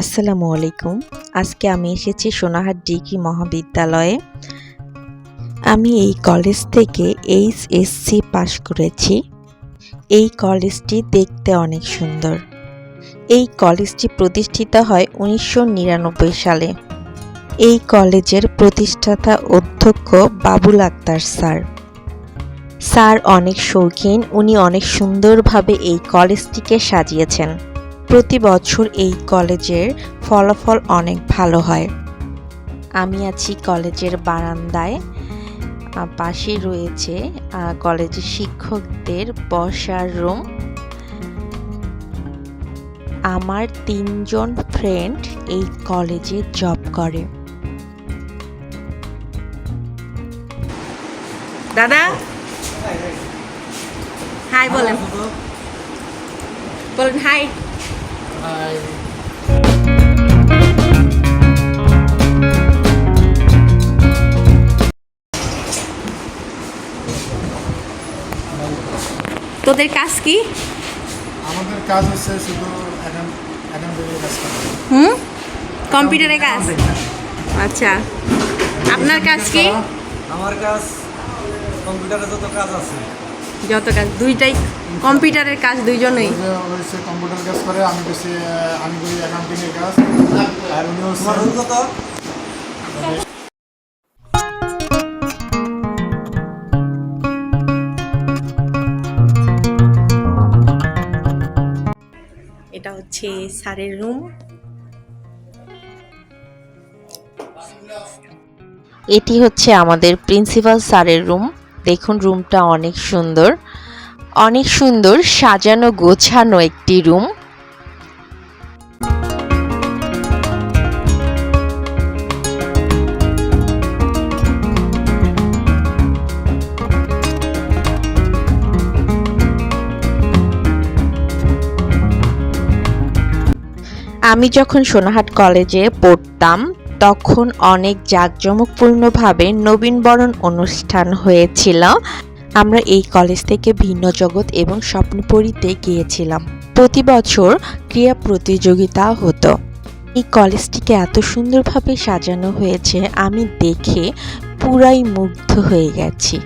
আসসালামু আলাইকুম। আজকে আমি এসেছি সোনাহাট ডিগ্রি মহাবিদ্যালয়ে। আমি এই কলেজ থেকে এইচএসসি পাশ করেছি। এই কলেজটি দেখতে অনেক সুন্দর। এই কলেজটি প্রতিষ্ঠিত হয় উনিশশো নিরানব্বই সালে। এই কলেজের প্রতিষ্ঠাতা অধ্যক্ষ বাবুল আক্তার স্যার। স্যার অনেক শৌখিন, উনি অনেক সুন্দরভাবে এই কলেজটিকে সাজিয়েছেন। প্রতি বছর এই কলেজের ফলাফল অনেক ভালো হয়। আমি আছি কলেজের বারান্দায়। পাশে রয়েছে কলেজের শিক্ষকদের বসার রুম। আমার তিনজন ফ্রেন্ড এই কলেজে জব করে। দাদা? হাই বলেন। বলেন, হাই। তোদের কাজ কি? আমাদের কাজ হচ্ছে শুধু এখন এখন কাজ করা। হুম? কম্পিউটারে কাজ? আচ্ছা। আপনার কাজ কি? আমার কাজ কম্পিউটারে যত কাজ আছে। যত কাজ দুইটাই কম্পিউটারের কাজ দুইজনেই? হচ্ছে কম্পিউটার কাজ করে আমি বেশি আমি করি অ্যাকাউন্টিংয়ের কাজ। আর উনি হচ্ছে কত? এটা হচ্ছে স্যারের রুম। এটি হচ্ছে আমাদের প্রিন্সিপাল স্যারের রুম। দেখুন, রুমটা অনেক সুন্দর। অনেক সুন্দর সাজানো গোছানো একটি রুম। আমি যখন সোনাহাট কলেজে পড়তাম, তখন অনেক জাঁকজমকপূর্ণভাবে নবীনবরণ অনুষ্ঠান হয়েছিল। আমরা এই কলেজ থেকে ভিন্ন জগৎ এবং স্বপ্নপুরীতে গিয়েছিলাম। প্রতি বছর ক্রীড়া প্রতিযোগিতা হতো। এই কলেজটিকে এত সুন্দরভাবে সাজানো হয়েছে, আমি দেখে পুরাই মুগ্ধ হয়ে গেছি।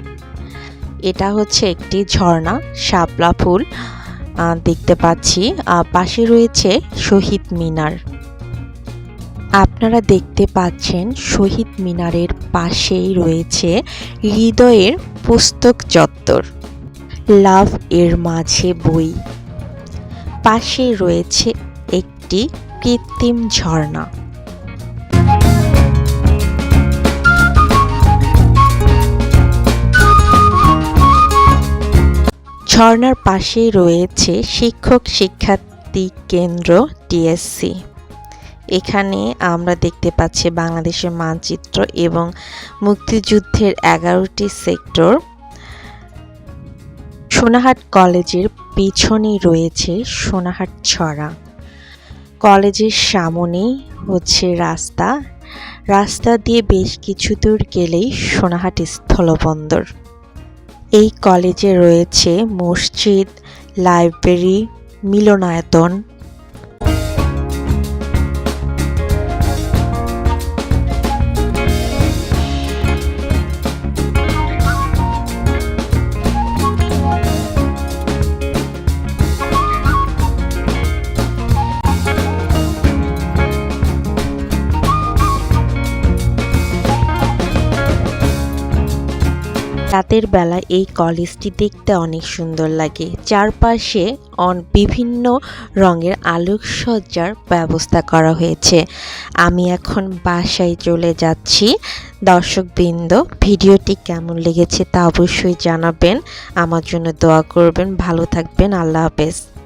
এটা হচ্ছে একটি ঝর্ণা, শাপলা ফুল। দেখতে পাচ্ছি। পাশে রয়েছে শহীদ মিনার। আপনারা দেখতে পাচ্ছেন শহীদ মিনারের পাশেই রয়েছে হৃদয়ের পুস্তক চত্বর, লাভ এর মাঝে বই। পাশে রয়েছে একটি কৃত্রিম ঝর্ণা। ঝর্ণার পাশেই রয়েছে শিক্ষক শিক্ষার্থী কেন্দ্র, টিএসসি। এখানে আমরা দেখতে পাচ্ছি বাংলাদেশের মানচিত্র এবং মুক্তিযুদ্ধের এগারোটি সেক্টর। সোনাহাট কলেজের পিছনেই রয়েছে সোনাহাট ছড়া। কলেজের সামনেই হচ্ছে রাস্তা। রাস্তা দিয়ে বেশ কিছু দূর গেলেই সোনাহাট স্থলবন্দর। এই কলেজে রয়েছে মসজিদ লাইব্রেরি মিলনায়তন। রাতের বেলা এই কলেজটি দেখতে অনেক সুন্দর লাগে। চারপাশে অন- বিভিন্ন রঙের আলোকসজ্জার ব্যবস্থা করা হয়েছে। আমি এখন বাসায় চলে যাচ্ছি। দর্শকবৃন্দ, ভিডিওটি কেমন লেগেছে তা অবশ্যই জানাবেন। আমার জন্য দোয়া করবেন। ভালো থাকবেন। আল্লাহ হাফেজ।